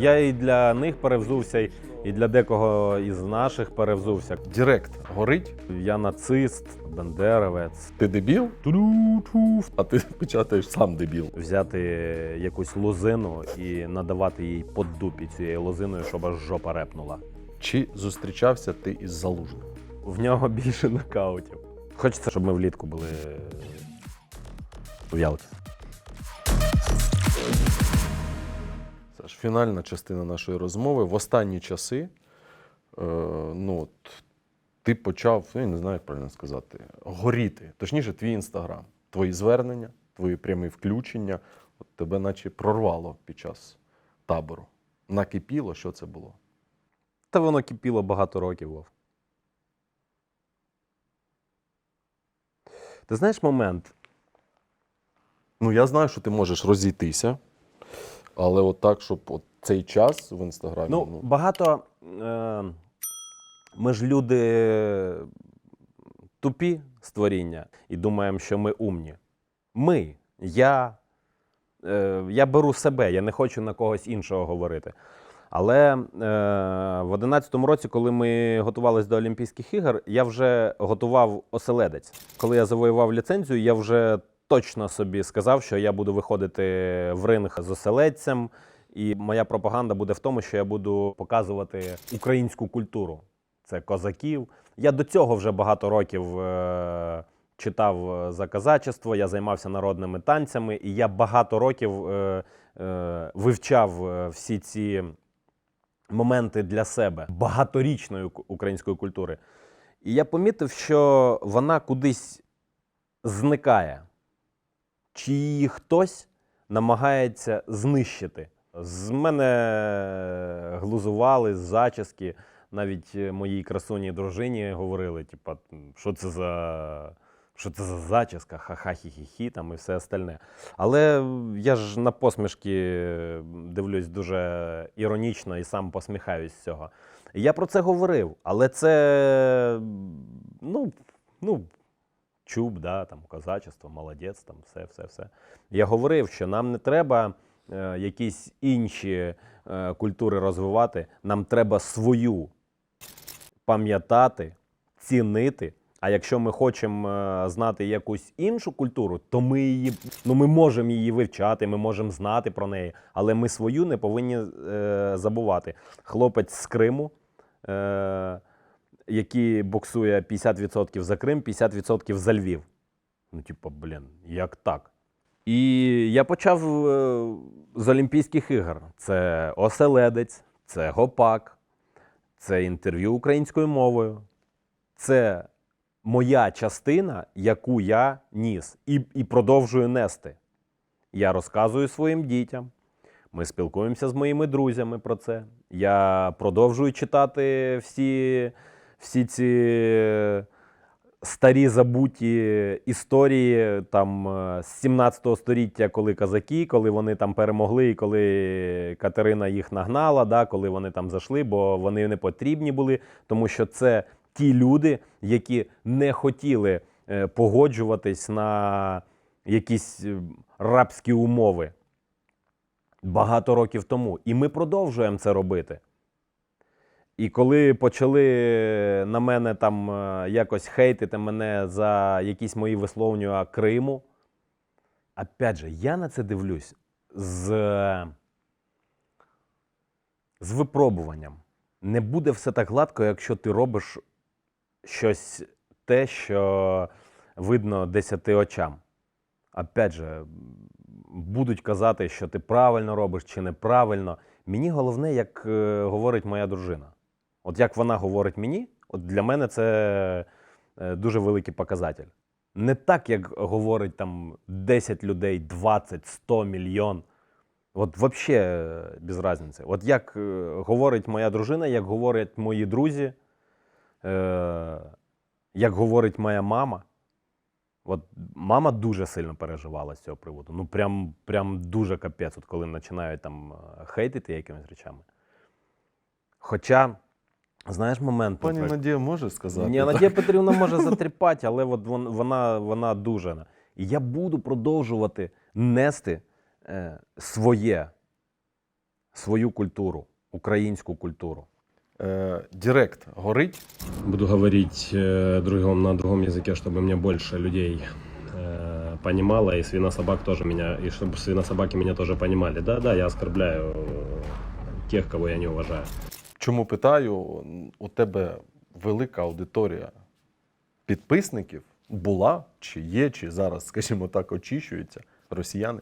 Я і для них перевзувся, і- для декого із наших перевзувся. Директ горить. Я нацист, бандеровець. Ти дебіл? Ту-ду-ту. А ти печатаєш сам дебіл. Взяти якусь лозину і надавати їй по дупі цією лозиною, щоб аж жопа репнула. Чи зустрічався ти із залужним? В нього більше нокаутів. Хочеться, щоб ми влітку були в Ялті. Фінальна частина нашої розмови. В останні часи е, ну, от, ти почав, ну, я не знаю, як правильно сказати, горіти. Точніше, твій інстаграм, твої звернення, твої прямі включення. От тебе наче прорвало під час табору. Накипіло, що це було? Та воно кипіло багато років. Вов. Ти знаєш момент? Ну, я знаю, що ти можеш розійтися, але от так, щоб от цей час в інстаграмі. Ну, багато. Е, ми ж люди тупі створіння і думаємо, що ми умні. Ми, я, е, я беру себе, я не хочу на когось іншого говорити. Але е, в 11-му році, коли ми готувалися до Олімпійських ігор, я вже готував оселедець. Коли я завоював ліцензію, я вже точно собі сказав, що я буду виходити в ринг з оселедцем. І моя пропаганда буде в тому, що я буду показувати українську культуру. Це козаків. Я до цього вже багато років е, читав е, за казачество, я займався народними танцями, і я багато років е, е, вивчав е, всі ці моменти для себе багаторічної української культури. І я помітив, що вона кудись зникає, чи її хтось намагається знищити. З мене глузували зачіски. Навіть е, моїй красуній дружині говорили: типа, що це за. Що це за зачіска, ха-ха, хі-хі-хі, там і все остальне. Але я ж на посмішки дивлюсь дуже іронічно і сам посміхаюсь з цього. Я про це говорив, але це ну, ну, чуб, да, там, козачество, молодець, там, все, все, все. Я говорив, що нам не треба е, якісь інші е, культури розвивати, нам треба свою пам'ятати, цінити. А якщо ми хочемо е, знати якусь іншу культуру, то ми її ну ми можемо її вивчати, ми можемо знати про неї, але ми свою не повинні е, забувати. Хлопець з Криму, е, який боксує 50% за Крим, 50% за Львів. Ну, типу, блін, як так? І я почав е, з Олімпійських ігор. Це оселедець, це гопак, це інтерв'ю українською мовою. Це моя частина, яку я ніс і, і продовжую нести. Я розказую своїм дітям. Ми спілкуємося з моїми друзями про це. Я продовжую читати всі, всі ці старі забуті історії там е, з 17 століття, коли казаки, коли вони там перемогли, і коли Катерина їх нагнала, да, коли вони там зайшли, бо вони не потрібні були, тому що це ті люди, які не хотіли е, погоджуватись на якісь е, рабські умови багато років тому. І ми продовжуємо це робити. І коли почали на мене там е, якось хейтити мене за якісь мої висловлювання Криму, опять же, я на це дивлюсь з, з випробуванням. Не буде все так гладко, якщо ти робиш щось те, що видно десяти очам. Опять же, будуть казати, що ти правильно робиш чи неправильно. Мені головне, як е, говорить моя дружина. От як вона говорить мені, от для мене це е, дуже великий показатель. Не так, як говорить там 10 людей, 20, 100 мільйон. От взагалі без різниці. От як е, говорить моя дружина, як говорять мої друзі, е, як говорить моя мама. От мама дуже сильно переживала з цього приводу. Ну, прям, прям дуже капець, от коли починають там е, хейтити якимись речами. Хоча, знаєш, момент. Пані наприклад- Надія може сказати? ні, Надія Петрівна може затріпати, але от вон- вона, вона дуже. І я буду продовжувати нести е, своє. свою культуру, українську культуру. Е, Директ горить. Буду говорить э, другом, на другом языке, чтобы меня больше людей э, понимало, и свинособак тоже меня, и чтобы свинособаки меня тоже понимали. Да, да, я оскорбляю э, тех, кого я не уважаю. Чому питаю? У тебе велика аудиторія підписників була, чи є, чи зараз, скажімо так, очищується росіяни.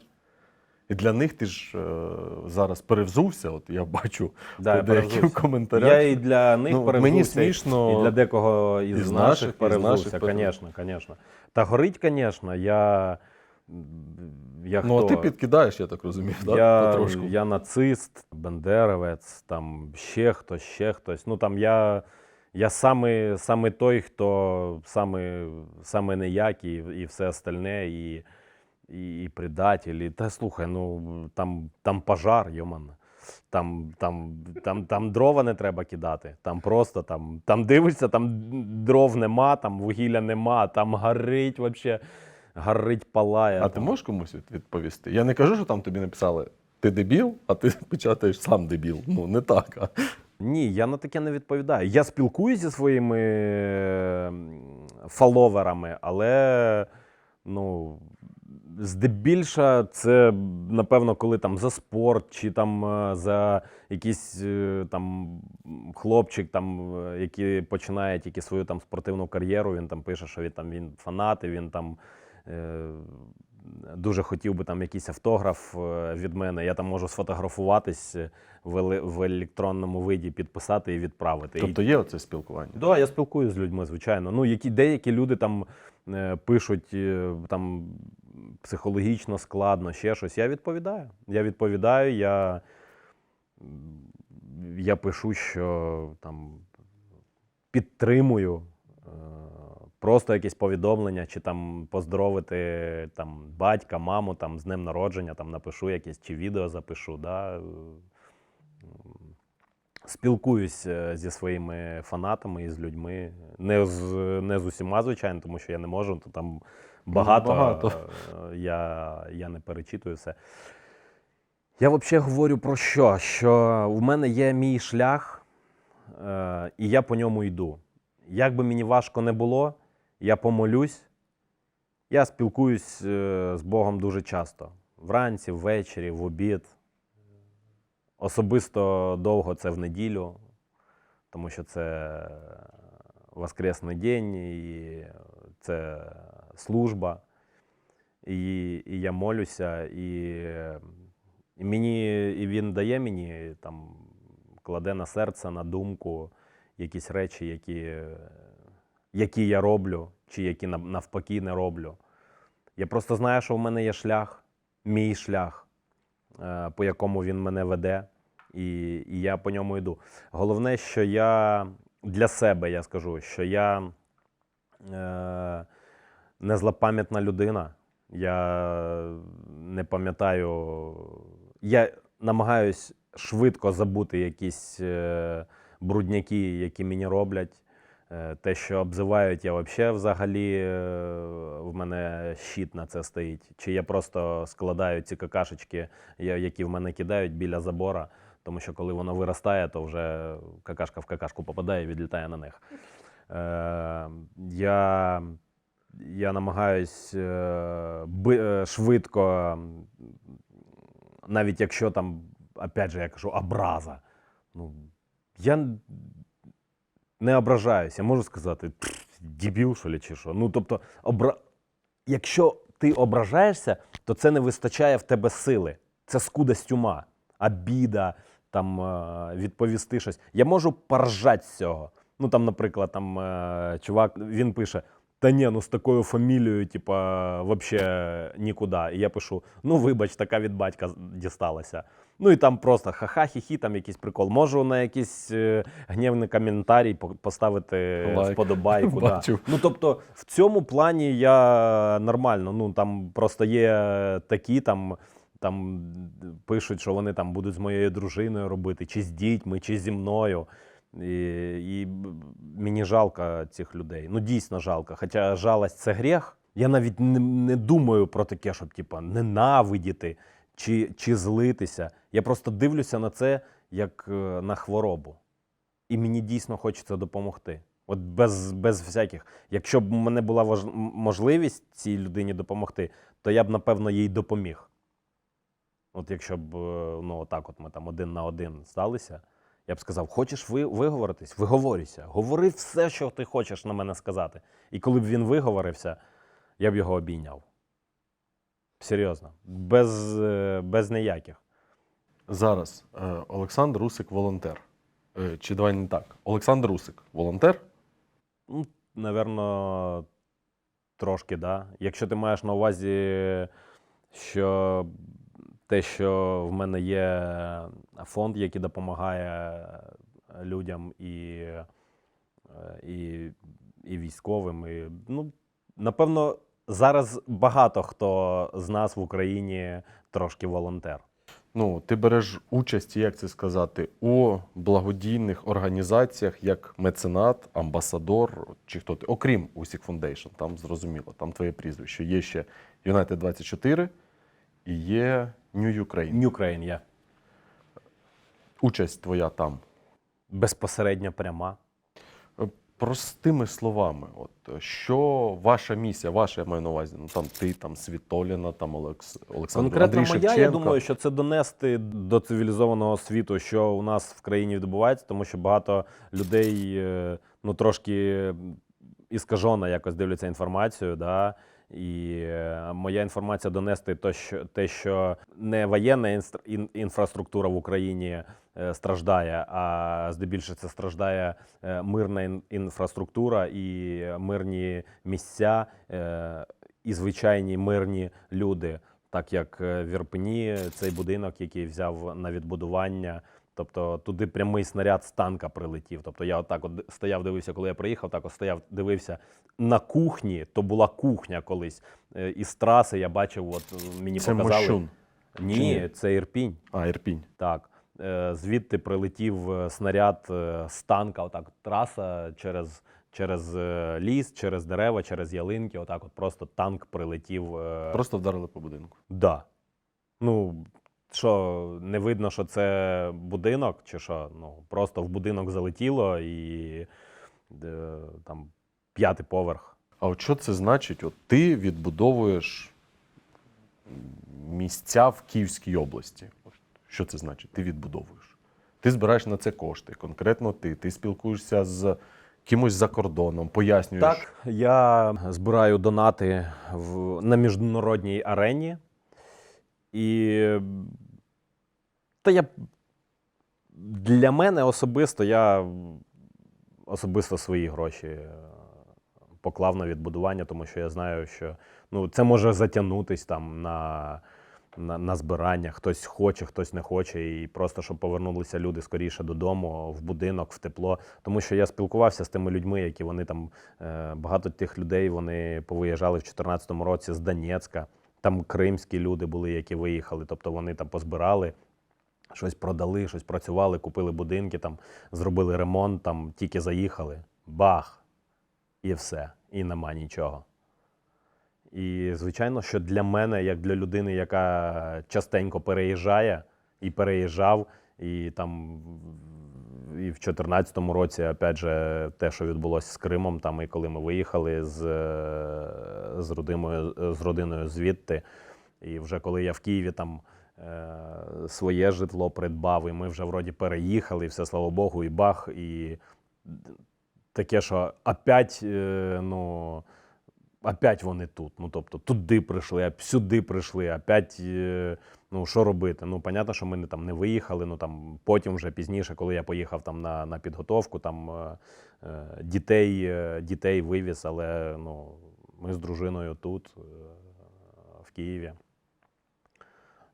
І для них ти ж е, зараз перевзувся. От я бачу Да, по деяким коментарях. Я і для них Ну, перевзувся, мені смішно. І для декого із, із наших, наших- перевзувся, перевзувся. звісно, звісно. Та горить, звісно, я. Я Ну, а ти підкидаєш, я так розумію, я, потрошку. я нацист, бендеровець, там ще хтось, ще хтось. Ну там я, я саме, саме той, хто саме, саме неякий і все остальне, і, і, і предатель. І, та слухай, ну там, там пожар, йоман. Там, там, там, там дрова не треба кидати. Там просто там, там дивишся, там дров нема, там вугілля нема, там горить вообще, горить палає. А ти можеш комусь відповісти? Я не кажу, що там тобі написали ти дебіл, а ти печатаєш сам дебіл. Ну, не так. А. Ні, я на таке не відповідаю. Я спілкуюся зі своїми м, фоловерами, але ну, здебільша це, напевно, коли там за спорт, чи там е, за якийсь е, там хлопчик, там, е, який починає тільки свою там спортивну кар'єру, він там пише, що він там він фанат, і він там. Е, Дуже хотів би там якийсь автограф е, від мене. Я там можу сфотографуватись е, в, в електронному виді, підписати і відправити. Тобто є оце спілкування. Да, я спілкуюся з людьми, звичайно. Ну, які, деякі люди там пишуть там психологічно складно, ще щось. Я відповідаю. Я відповідаю, я, я пишу, що там підтримую. Просто якісь повідомлення, чи там поздоровити там, батька, маму там, з днем народження, там напишу якесь, чи відео запишу. Да? спілкуюсь е, зі своїми фанатами і з людьми. Не з, не з усіма, звичайно, тому що я не можу, то там багато. багато. е, Я, я не перечитую все. Я взагалі говорю про що? Що в мене є мій шлях, е, і я по ньому йду. Як би мені важко не було, я помолюсь. Я спілкуюсь е, з Богом дуже часто. Вранці, ввечері, в обід. Особисто довго це в неділю, тому що це Воскресний день, і це служба. І, і я молюся, і, і мені, і він дає мені там, кладе на серце, на думку якісь речі, які, які я роблю, чи які нав- навпаки не роблю. Я просто знаю, що в мене є шлях, мій шлях е, по якому він мене веде, і, і я по ньому йду. Головне, що я для себе я скажу, що я е, не злопам'ятна людина. Я не пам'ятаю. Я намагаюсь швидко забути якісь е, брудняки, які мені роблять. Е, Те, що обзивають, я взагалі взагалі е, в мене щит на це стоїть. Чи я просто складаю ці какашечки, які в мене кидають біля забора, тому що коли воно виростає, то вже какашка в какашку попадає і відлітає на них. Е, я, я намагаюсь швидко, навіть якщо там, опять же, я кажу, образа. Ну, я не ображаюсь, я можу сказати, «Пф, дебіл, що ли, чи що. Ну, тобто, обра... якщо ти ображаєшся, то це не вистачає в тебе сили. Це скудость ума, обіда, там, е, відповісти щось. Я можу поржати з цього. Ну, там, наприклад, там, е, чувак, він пише: Та ні, ну з такою фамілією, типа, вообще нікуди. І я пишу: ну, вибач, така від батька дісталася. Ну і там просто ха-ха, хі-хі, там якийсь прикол. Можу на якийсь е, гнівний коментарій по- поставити Лайк. вподобайку. да. Бачу. Ну тобто, в цьому плані я нормально. Ну там просто є такі там. Там пишуть, що вони там будуть з моєю дружиною робити, чи з дітьми, чи зі мною. І, і б- мені жалко цих людей. Ну, дійсно жалко. Хоча жалость це гріх. Я навіть не, не думаю про таке, щоб типа, ненавидіти чи, чи злитися. Я просто дивлюся на це як е, на хворобу. І мені дійсно хочеться допомогти. От без, без всяких. Якщо б мене була можливість цій людині допомогти, то я б, напевно, їй допоміг. От якщо б е, ну, отак от ми там один на один сталися, я б сказав: хочеш ви виговоритись? Виговорюйся. Говори все, що ти хочеш на мене сказати. І коли б він виговорився, я б його обійняв. Серйозно, без, е, без ніяких. Зараз е, Олександр Русик волонтер. Е, Чи давай не так? Олександр Русик волонтер. Ну, напевно, трошки, да. Якщо ти маєш на увазі, що те, що в мене є фонд, який допомагає людям і, і, і військовим. І, ну, напевно, зараз багато хто з нас в Україні трошки волонтер. Ну, ти береш участь, як це сказати, у благодійних організаціях, як меценат, амбасадор чи хто ти, окрім Усік Foundation, там зрозуміло, там твоє прізвище. Є ще United 24 і є New Ukraine. New Ukraine є Участь твоя там. безпосередньо пряма. Е, Простими словами, от що ваша місія, ваша я маю на увазі, ну там ти, там Світоліна, там Олекс, Олександр Конкретно Андрій моя, я думаю, що це донести до цивілізованого світу, що у нас в країні відбувається, тому що багато людей е, ну трошки іскажено якось дивляться інформацію. Да? І е, моя інформація донести то, що, те, що не воєнна інфраструктура в Україні е, страждає, а здебільшого це страждає е, мирна інфраструктура і мирні місця, е, і звичайні мирні люди так як е, в Ірпені цей будинок, який взяв на відбудування. Тобто туди прямий снаряд з танка прилетів. Тобто я отак от стояв, дивився, коли я приїхав, так от стояв, дивився на кухні. То була кухня колись. Е, Із траси я бачив, от е, мені Це показали. Мощун. Ні, ні? це Ірпінь. А, Ірпінь. Так. Е, Звідти прилетів е, снаряд е, з танка, отак траса через, через ліс, через дерева, через ялинки. Отак, от просто танк прилетів. Просто вдарили по будинку. Да. Ну, що, не видно, що це будинок, чи що? Ну, просто в будинок залетіло і там п'ятий поверх. А от що це значить? От ти відбудовуєш місця в Київській області. Що це значить? Ти відбудовуєш. Ти збираєш на це кошти, конкретно ти. Ти спілкуєшся з кимось за кордоном, пояснюєш. Так, я збираю донати в, на міжнародній арені. І та я для мене особисто я особисто свої гроші е, поклав на відбудування, тому що я знаю, що ну, це може затягнутись там на, на, на збирання. Хтось хоче, хтось не хоче, і просто щоб повернулися люди скоріше додому, в будинок, в тепло. Тому що я спілкувався з тими людьми, які вони там е, багато тих людей вони повиїжджали в 2014 році з Донецька. Там кримські люди були, які виїхали, тобто вони там позбирали, щось продали, щось працювали, купили будинки, там зробили ремонт, там тільки заїхали, бах, і все, і нема нічого. І звичайно, що для мене, як для людини, яка частенько переїжджає і переїжджав, і там і в 2014 році, опять же, те, що відбулося з Кримом, там і коли ми виїхали з, е, з, родиною, з родиною звідти, і вже коли я в Києві там е, своє житло придбав, і ми вже вроді переїхали, і все слава Богу, і бах, і таке, що опять, е, ну, опять вони тут. Ну, тобто, туди прийшли, сюди прийшли, опять, е, ну, що робити? Ну, понятно, що ми не, там, не виїхали, ну, там, потім вже пізніше, коли я поїхав там, на, на підготовку, там, е, е, дітей, дітей вивіз, але ну, ми з дружиною тут, в Києві.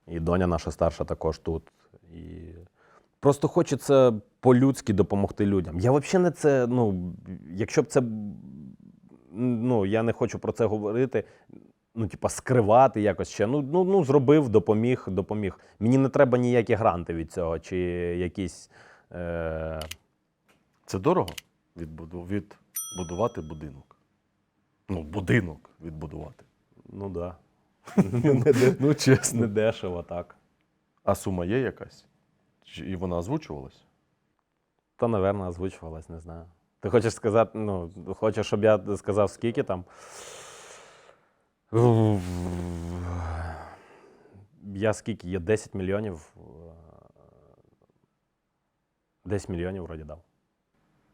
І доня наша старша також тут. І просто хочеться по-людськи допомогти людям. Я взагалі не це, ну, якщо б це. Ну, я не хочу про це говорити. Ну, типа, скривати якось ще. Ну, ну, ну зробив, допоміг, допоміг. Мені не треба ніякі гранти від цього, чи якісь. Е... Це дорого відбуду- відбудувати будинок. Ну, будинок відбудувати. Ну да. Ну, чесно. Не дешево, так. А сума є якась? І вона озвучувалась? Та, напевно, озвучувалась, не знаю. Ти хочеш сказати, ну, хочеш, щоб я сказав, скільки там? Я скільки? Є 10 мільйонів. е, 10 мільйонів вроді дав.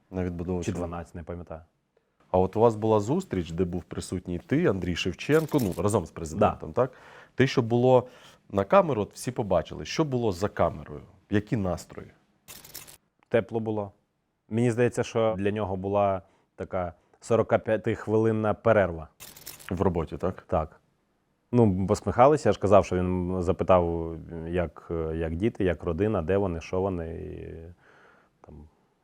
На відбудову Чи 12, не пам'ятаю. А от у вас була зустріч, де був присутній ти, Андрій Шевченко, ну разом з президентом, так? Те, що було на камеру, от всі побачили. Що було за камерою? Які настрої? Тепло було. Мені здається, що для нього була така 45-хвилинна перерва. В роботі, так? Так. Ну, посміхалися, я ж казав, що він запитав, як, як діти, як родина, де вони, що вони. І, там,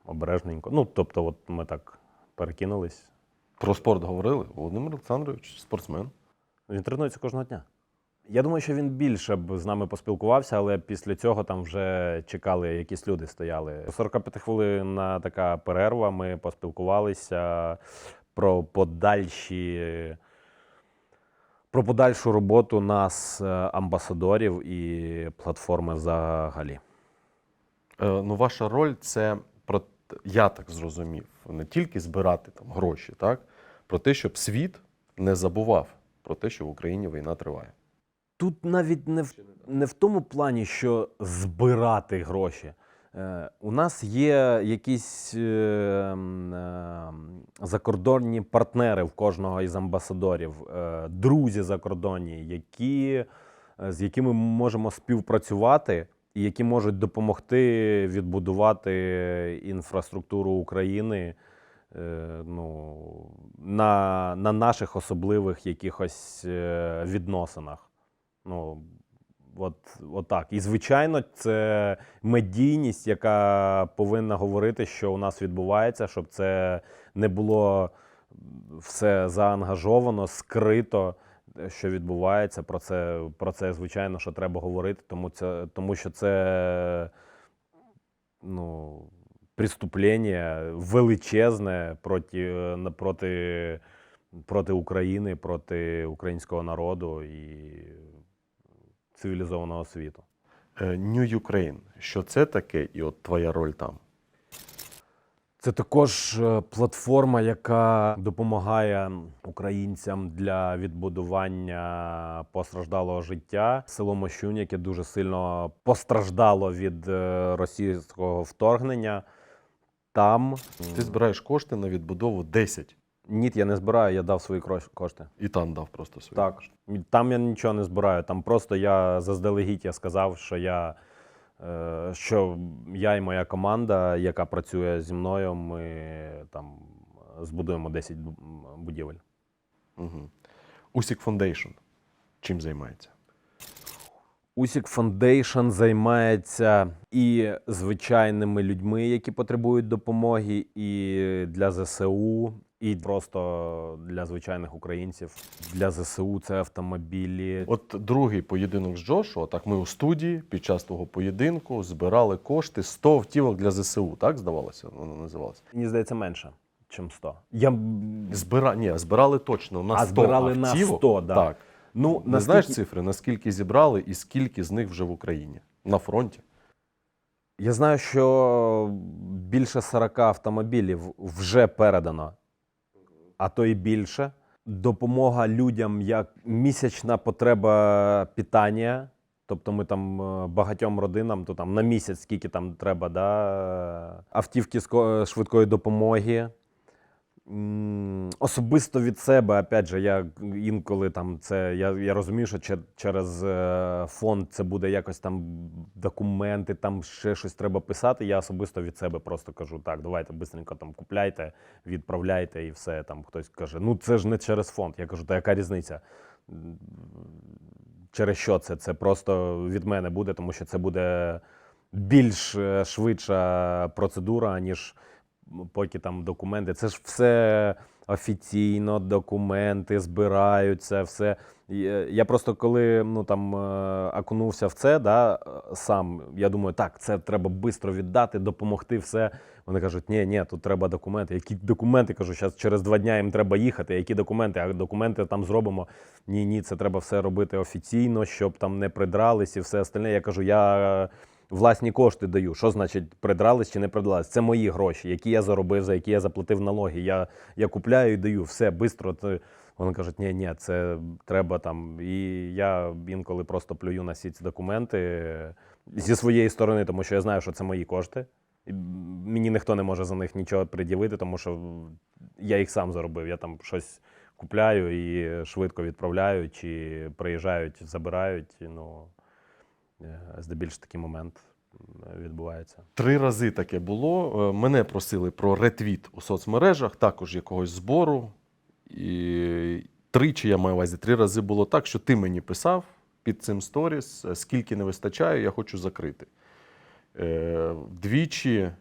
обережненько. Ну, тобто, от ми так перекинулись. Про спорт говорили. Володимир Олександрович, спортсмен. Він тренується кожного дня. Я думаю, що він більше б з нами поспілкувався, але після цього там вже чекали, якісь люди стояли. 45 хвилин така перерва. Ми поспілкувалися про подальші. Про подальшу роботу нас, е, амбасадорів і платформи взагалі. Е, ну, ваша роль це про я так зрозумів, не тільки збирати там гроші, так? Про те, щоб світ не забував про те, що в Україні війна триває. Тут навіть не в, не в тому плані, що збирати гроші. Е, у нас є якісь е, е, закордонні партнери в кожного із амбасадорів, е, друзі закордонні, які, е, з якими ми можемо співпрацювати і які можуть допомогти відбудувати інфраструктуру України е, ну, на, на наших особливих якихось е, відносинах. Ну, от, от так. І, звичайно, це медійність, яка повинна говорити, що у нас відбувається, щоб це не було все заангажовано, скрито, що відбувається. Про це, про це звичайно, що треба говорити, тому, це, тому що це ну, преступлення величезне проти, проти, проти України, проти українського народу і цивілізованого світу. Е, New Ukraine. Що це таке, і от твоя роль там? Це також е, платформа, яка допомагає українцям для відбудування постраждалого життя. Село Мощунь, яке дуже сильно постраждало від е, російського вторгнення. Там Ти збираєш кошти на відбудову 10. Ні, я не збираю, я дав свої кошти. І там дав просто свої. Так, кошти. там я нічого не збираю. Там просто я заздалегідь я сказав, що я, е, що я і моя команда, яка працює зі мною, ми там збудуємо 10 будівель. Угу. Усік Foundation. Чим займається? Усік Foundation займається і звичайними людьми, які потребують допомоги, і для ЗСУ, і просто для звичайних українців. Для ЗСУ це автомобілі. От другий поєдинок з Джошуа, так ми у студії під час того поєдинку збирали кошти 100 автівок для ЗСУ, так здавалося? Воно називалося. Мені здається, менше, ніж 100. Я Збира... Ні, збирали точно на 100 А, збирали на 100, да. Так. ну Не наскільки- знаєш цифри, наскільки зібрали і скільки з них вже в Україні? На фронті? Я знаю, що більше 40 автомобілів вже передано, а то і більше. Допомога людям як місячна потреба питання. Тобто ми там е, багатьом родинам, то там на місяць скільки там треба, да? автівки ско- швидкої допомоги. Особисто від себе, опять же, я інколи там це. Я, я розумію, що через е, фонд це буде якось там документи, там ще щось треба писати. Я особисто від себе просто кажу: так, давайте швидко там купляйте, відправляйте і все. Там хтось каже, ну це ж не через фонд. Я кажу, та яка різниця? Через що це? Це просто від мене буде, тому що це буде більш е, швидша процедура, ніж поки там документи. Це ж все офіційно документи збираються, все. Е, Я просто коли ну, там, е, окунувся в це, да, е, сам, я думаю, так, це треба швидко віддати, допомогти, все. Вони кажуть, ні, ні, тут треба документи. Які документи? Кажу, зараз через два дні їм треба їхати. Які документи? А документи там зробимо. Ні, ні, це треба все робити офіційно, щоб там не придрались і все остальне. Я кажу, я власні кошти даю. Що значить придрались чи не придрались? Це мої гроші, які я заробив, за які я заплатив налоги. Я, я купляю і даю все швидко. Вони кажуть, ні, ні, це треба там. І я інколи просто плюю на всі ці документи е, зі своєї сторони, тому що я знаю, що це мої кошти. Мені ніхто не може за них нічого пред'явити, тому що я їх сам заробив. Я там щось купляю і швидко відправляю, чи приїжджають, забирають. Ну, е, здебільшого такий момент відбувається. Три рази таке було. Е, Мене просили про ретвіт у соцмережах, також якогось збору. І тричі я маю увазі, три рази було так, що ти мені писав під цим сторіс, е, скільки не вистачає, я хочу закрити. Двічі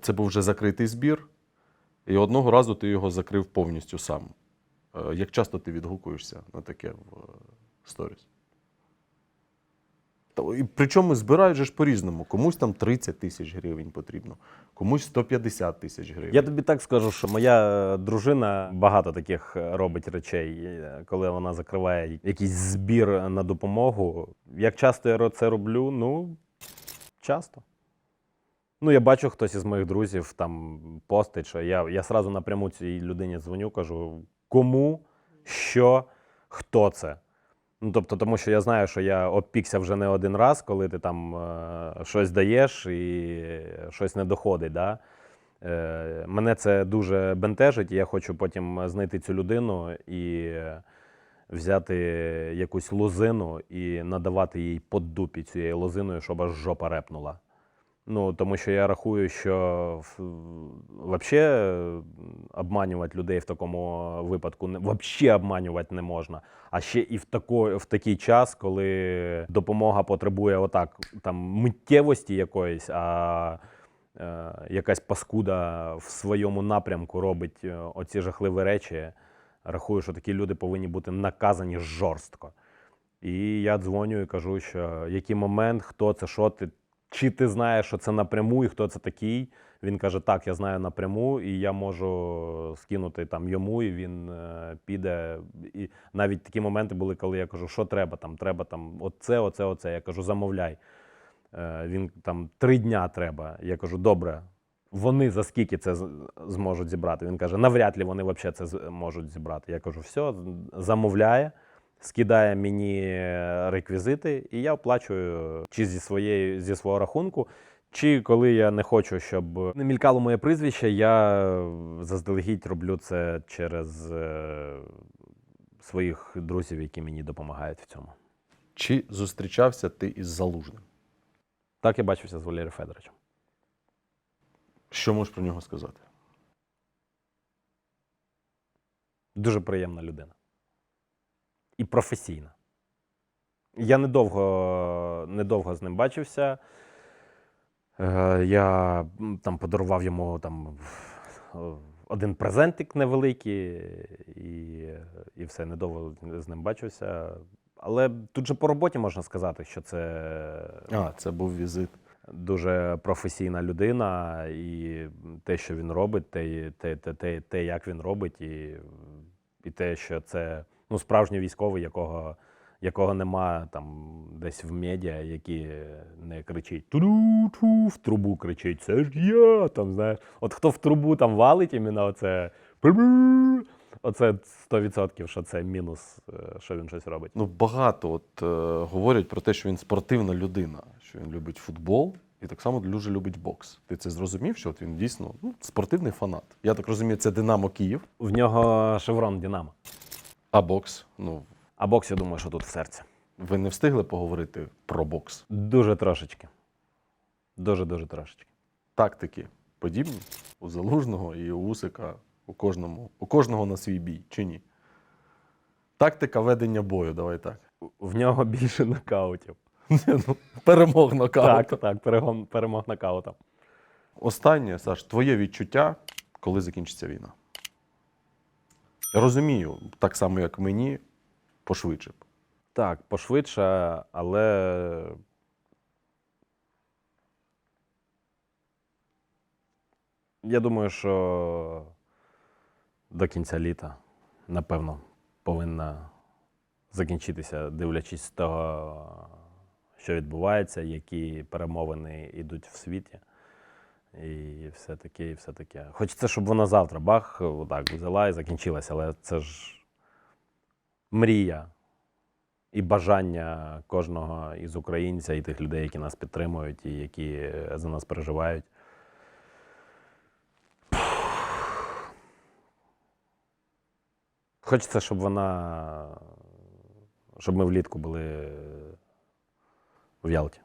це був вже закритий збір, і одного разу ти його закрив повністю сам. Як часто ти відгукуєшся на таке в сторіс? І причому збирають же ж по-різному. Комусь там 30 тисяч гривень потрібно, комусь 150 тисяч гривень. Я тобі так скажу, що моя е, дружина багато таких е, робить речей, е, коли вона закриває якийсь збір на допомогу. Як часто я це роблю? Ну, часто. Ну, я бачу, хтось із моїх друзів там постить, що я, я сразу напряму цій людині дзвоню, кажу, кому, що, хто це. Ну, тобто, тому що я знаю, що я обпікся вже не один раз, коли ти там е, щось даєш і щось не доходить. Да? Е, мене це дуже бентежить, і я хочу потім знайти цю людину і взяти якусь лозину і надавати їй по дупі цією лозиною, щоб аж жопа репнула. Ну, тому що я рахую, що взагалі обманювати людей в такому випадку не взагалі обманювати не можна. А ще і в, тако, в такий час, коли допомога потребує отак там миттєвості якоїсь, а е, якась паскуда в своєму напрямку робить е, оці жахливі речі. Рахую, що такі люди повинні бути наказані жорстко. І я дзвоню і кажу, що який момент, хто це, що ти, чи ти знаєш, що це напряму, і хто це такий. Він каже: Так, я знаю напряму, і я можу скинути там йому, і він е, піде. І навіть такі моменти були, коли я кажу, що треба там, треба там оце, оце, оце. Я кажу, замовляй. Е, він там три дня треба. Я кажу, добре. Вони за скільки це зможуть зібрати? Він каже, навряд ли вони взагалі це з- можуть зібрати. Я кажу, все, замовляє, скидає мені реквізити, і я оплачую чи зі своєї зі свого рахунку, чи коли я не хочу, щоб не мількало моє прізвище, я заздалегідь роблю це через е, своїх друзів, які мені допомагають в цьому. Чи зустрічався ти із залужним? Так я бачився з Валерієм Федоровичем. Що можеш про нього сказати? Дуже приємна людина. І професійна. Я недовго, недовго з ним бачився. Е, Я там подарував йому там е, один презентик невеликий, і, і все, недовго з ним бачився. Але тут же по роботі можна сказати, що це А, це був візит. дуже професійна людина, і те, що він робить, те, те, те, те, те як він робить, і, і те, що це ну, справжній військовий, якого, якого нема там десь в медіа, який не кричить ту в трубу кричить, це ж я. Там, знаєш. От хто в трубу там валить, іменно оце. Оце 100%, що це мінус, е, що він щось робить. Ну, багато от, е, говорять про те, що він спортивна людина, що він любить футбол і так само дуже любить бокс. Ти це зрозумів, що от він дійсно ну, спортивний фанат. Я так розумію, це Динамо Київ, В нього шеврон Динамо. А бокс. Ну, А бокс, я думаю, що тут в серці. ви не встигли поговорити про бокс. Дуже трошечки. Дуже-дуже трошечки. Тактики подібні у залужного і у Усика, у кожному, у кожного на свій бій, чи ні? Тактика ведення бою, давай так. В нього більше нокаутів. Ну, Перемог нокаутом. Так, так, перемог, перемог нокаутом. Останнє, Саш, твоє відчуття, коли закінчиться війна. Розумію, так само, як мені, пошвидше. б. Так, пошвидше, але. Я думаю, що до кінця літа, напевно, повинна закінчитися, дивлячись того, що відбувається, які перемовини йдуть в світі. І все таке, і все таке. Хочеться, щоб вона завтра бах, отак взяла і закінчилася, але це ж мрія і бажання кожного із українця, і тих людей, які нас підтримують, і які за нас переживають. Хочеться, щоб вона. щоб ми влітку були в Ялті.